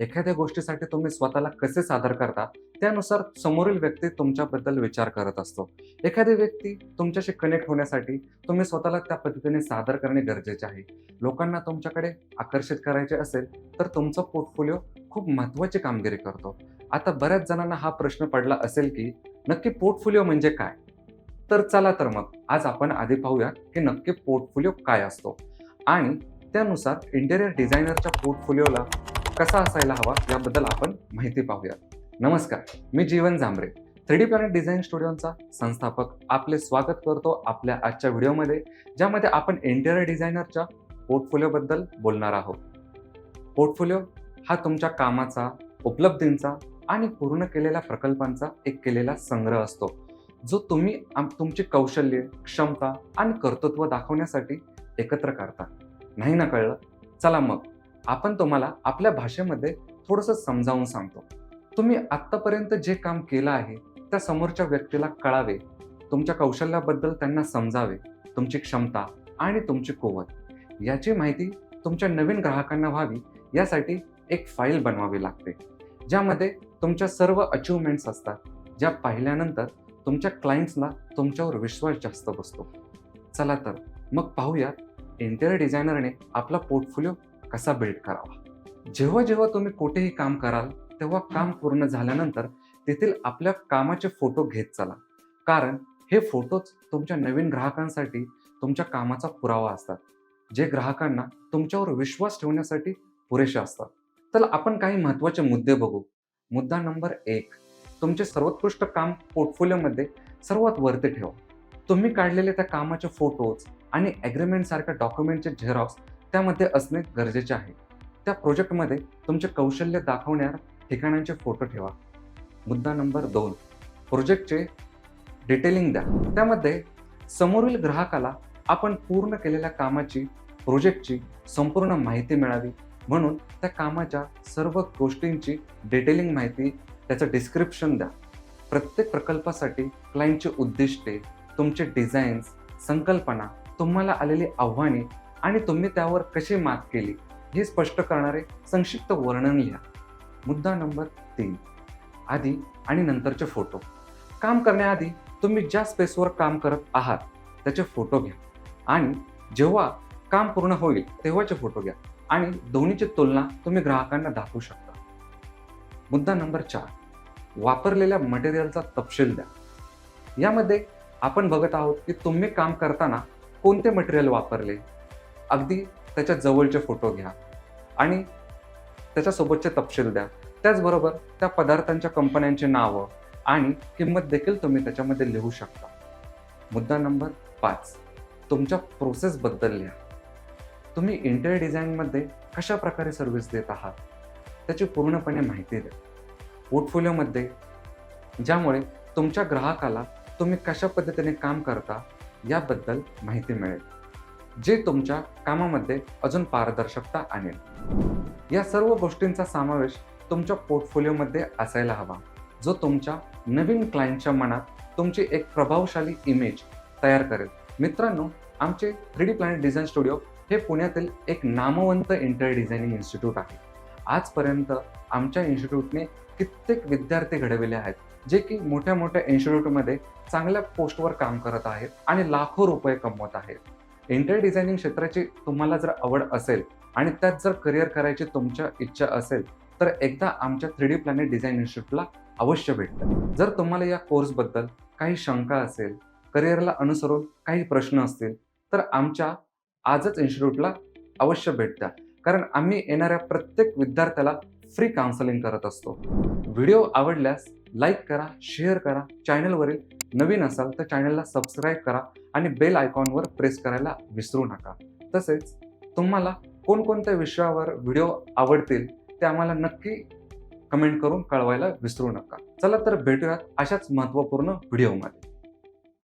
एखाद्या गोष्टीसाठी तुम्ही स्वतःला कसे सादर करता त्यानुसार समोरील व्यक्ती तुमच्याबद्दल विचार करत असतो. एखादी व्यक्ती तुमच्याशी कनेक्ट होण्यासाठी तुम्ही स्वतःला त्या पद्धतीने सादर करणे गरजेचे आहे. लोकांना तुमच्याकडे आकर्षित करायचे असेल तर तुमचा पोर्टफोलिओ खूप महत्त्वाची कामगिरी करतो. आता बऱ्याच जणांना हा प्रश्न पडला असेल की नक्की पोर्टफोलिओ म्हणजे काय? तर चला तर मग आज आपण आधी पाहूया की नक्की पोर्टफोलिओ काय असतो. आणि त्यानुसार इंटेरियर डिझायनरच्या पोर्टफोलिओला कसा असायला हवा याबद्दल आपण माहिती पाहूया. नमस्कार मी Jeevan Zambre. Three D planet design स्टुडिओचा संस्थापक आपले स्वागत करतो आपल्या आजच्या व्हिडिओमध्ये ज्यामध्ये आपण इंटेरियर डिझायनरच्या पोर्टफोलिओबद्दल बोलणार आहोत. पोर्टफोलिओ हा तुमच्या कामाचा उपलब्धींचा आणि पूर्ण केलेल्या प्रकल्पांचा एक केलेला संग्रह असतो. जो तुम्ही आम- तुमची कौशल्य क्षमता आणि कर्तृत्व दाखवण्यासाठी एकत्र करता नाही ना कळलं? चला मग. आपण तुम्हाला आपल्या भाषेमध्ये थोडंसं समजावून सांगतो. तुम्ही आत्तापर्यंत जे काम केलं आहे त्या समोरच्या व्यक्तीला कळावे. तुमच्या कौशल्याबद्दल त्यांना समजावे. तुमची क्षमता आणि तुमची कुवत. याची माहिती तुमच्या नवीन ग्राहकांना व्हावी यासाठी एक फाईल बनवावी लागते. ज्यामध्ये तुमच्या सर्व अचिव्हमेंट्स असतात ज्या पाहिल्यानंतर तुमच्या क्लायंट्सला तुमच्यावर विश्वास जास्त बसतो. चला तर मग पाहूया इंटेरियर डिझायनरने आपला पोर्टफोलिओ कसा बिल्ड करावा? जेव्हा जेव्हा तुम्ही कुठेही काम कराल तेव्हा काम पूर्ण झाल्यानंतर तेथील आपल्या कामाचे फोटो घेत चला. कारण हे फोटोच तुमच्या नवीन ग्राहकांसाठी तुमच्या कामाचा पुरावा असतात. जे ग्राहकांना तुमच्यावर विश्वास ठेवण्यासाठी पुरेसे असतात. तर आपण काही महत्त्वाचे मुद्दे बघू. मुद्दा नंबर एक तुमचे सर्वोत्कृष्ट काम पोर्टफोलिओमध्ये सर्वात वरती ठेवा. तुम्ही काढलेले त्या कामाचे फोटोज आणि ॲग्रीमेंटसारख्या डॉक्युमेंटचे झेरॉक्स त्यामध्ये असणे गरजेचे आहे. त्या प्रोजेक्टमध्ये तुमचे कौशल्य दाखवण्या ठिकाणांचे फोटो ठेवा. मुद्दा नंबर दोन. प्रोजेक्टचे डिटेलिंग द्या. त्यामध्ये समोरील ग्राहकाला आपण पूर्ण केलेल्या कामाची प्रोजेक्टची संपूर्ण माहिती मिळावी. म्हणून त्या कामाच्या सर्व गोष्टींची डिटेलिंग माहिती त्याचं डिस्क्रिप्शन द्या. प्रत्येक प्रकल्पासाठी क्लायंटची उद्दिष्टे तुमचे डिझाईन्स संकल्पना तुम्हाला आलेली आव्हाने आणि तुम्ही त्यावर कशी मात केली? हे स्पष्ट करणारे संक्षिप्त वर्णन लिहा. मुद्दा नंबर तीन. आधी आणि नंतरचे फोटो. काम करण्याआधी तुम्ही ज्या स्पेसवर काम करत आहात त्याचे फोटो घ्या. आणि जेव्हा काम पूर्ण होईल तेव्हाचे फोटो घ्या. आणि दोन्हीची तुलना तुम्ही ग्राहकांना दाखवू शकता. मुद्दा नंबर चार. वापरलेल्या मटेरियलचा तपशील द्या. यामध्ये आपण बघत आहोत की तुम्ही काम करताना कोणते मटेरियल वापरले? अगदी त्याच्या जवळचे फोटो घ्या आणि त्याच्यासोबतचे तपशील द्या. त्याचबरोबर त्या पदार्थांच्या कंपन्यांची नावं आणि किंमत देखील तुम्ही त्याच्यामध्ये लिहू शकता. मुद्दा नंबर पाच. तुमच्या प्रोसेसबद्दल लिहा. तुम्ही इंटेरियर डिझाईनमध्ये कशा प्रकारे सर्व्हिस देत आहात? त्याची पूर्णपणे माहिती द्या. पोर्टफोलिओमध्ये ज्यामुळे तुमच्या ग्राहकाला तुम्ही कशा पद्धतीने काम करता याबद्दल माहिती मिळेल. जे तुमच्या कामामध्ये अजून पारदर्शकता आणेल. या सर्व गोष्टींचा समावेश तुमच्या पोर्टफोलिओमध्ये असायला हवा जो तुमच्या नवीन क्लायंटच्या मनात तुमची एक प्रभावशाली इमेज तयार करेल. मित्रांनो आमचे three D planet design studio हे पुण्यातील एक नामवंत इंटर डिझायनिंग इन्स्टिट्यूट आहे. आजपर्यंत आमच्या इन्स्टिट्यूटने कित्येक विद्यार्थी घडविले आहेत जे की मोठ्या मोठ्या इन्स्टिट्यूटमध्ये चांगल्या पोस्टवर काम करत आहेत आणि लाखो रुपये कमवत आहेत. इंटेरियर डिझायनिंग क्षेत्राची तुम्हाला जर आवड असेल आणि त्यात जर करिअर करायची तुमच्या इच्छा असेल तर एकदा आमच्या थ्री डी प्लॅनेट डिझाईन इन्स्टिट्यूटला अवश्य भेटतं जर तुम्हाला या कोर्सबद्दल काही शंका असेल करिअरला अनुसरून काही प्रश्न असतील तर आमच्या आजच इन्स्टिट्यूटला अवश्य भेट द्या. कारण आम्ही येणाऱ्या प्रत्येक विद्यार्थ्याला फ्री काउन्सलिंग करत असतो. व्हिडिओ आवडल्यास लाईक करा शेअर करा. चॅनलवरील नवीन असाल तर चॅनलला सबस्क्राईब करा आणि बेल आयकॉनवर प्रेस करायला विसरू नका. तसेच तुम्हाला कोणकोणत्या विषयावर व्हिडिओ आवडतील ते आम्हाला नक्की कमेंट करून कळवायला विसरू नका. चला तर भेटूयात अशाच महत्त्वपूर्ण व्हिडिओमध्ये